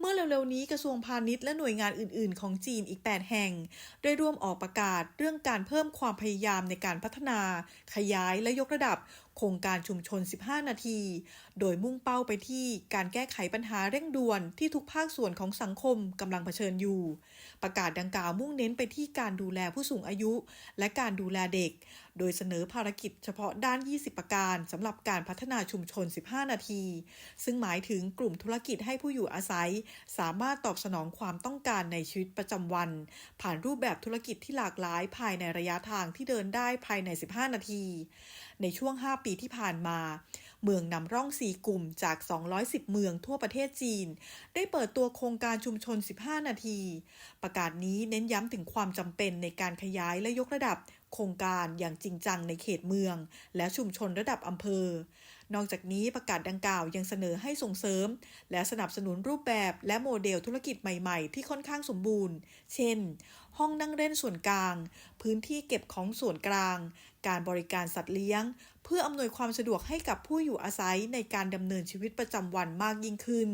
เมื่อเร็วๆนี้กระทรวงพาณิชย์และหน่วยงานอื่นๆ ของจีนอีก 8 แห่ง ได้ร่วมออกประกาศเรื่องการเพิ่มความพยายามในการพัฒนา ขยายและยกระดับ โครงการชุมชน 15 นาที โดยมุ่งเป้าไปที่การแก้ไขปัญหาเร่งด่วนที่ทุกภาคส่วนของสังคมกำลังเผชิญอยู่ ประกาศดังกล่าวมุ่งเน้นไปที่การดูแลผู้สูงอายุ และการดูแลเด็ก โดยเสนอภารกิจเฉพาะด้าน 20 ประการสำหรับการพัฒนาชุมชน 15 นาที ซึ่งหมายถึงกลุ่มธุรกิจให้ผู้อยู่อาศัย สามารถตอบสนองความต้องการในชีวิตประจำวัน ผ่านรูปแบบธุรกิจที่หลากหลายภายในระยะทางที่เดินได้ภายใน 15 นาที ในช่วง 5 ปีที่ผ่านมาเมืองนำร่อง 4 กลุ่มจาก 210 เมืองทั่วประเทศจีน ได้เปิดตัวโครงการชุมชน 15 นาที ประกาศนี้เน้นย้ำถึงความจำเป็นในการขยายและยกระดับโครงการอย่างจริงจังในเขตเมือง และชุมชนระดับอำเภอ นอกจากนี้ประกาศดังกล่าวยังเสนอให้ส่งเสริม และสนับสนุนรูปแบบและโมเดลธุรกิจใหม่ๆ ที่ค่อนข้างสมบูรณ์ เช่น ห้องนั่งเล่นส่วนกลาง พื้นที่เก็บของส่วนกลาง การบริการสัตว์เลี้ยง เพื่ออำนวยความสะดวกให้กับผู้อยู่อาศัยในการดำเนินชีวิตประจำวันมากยิ่งขึ้น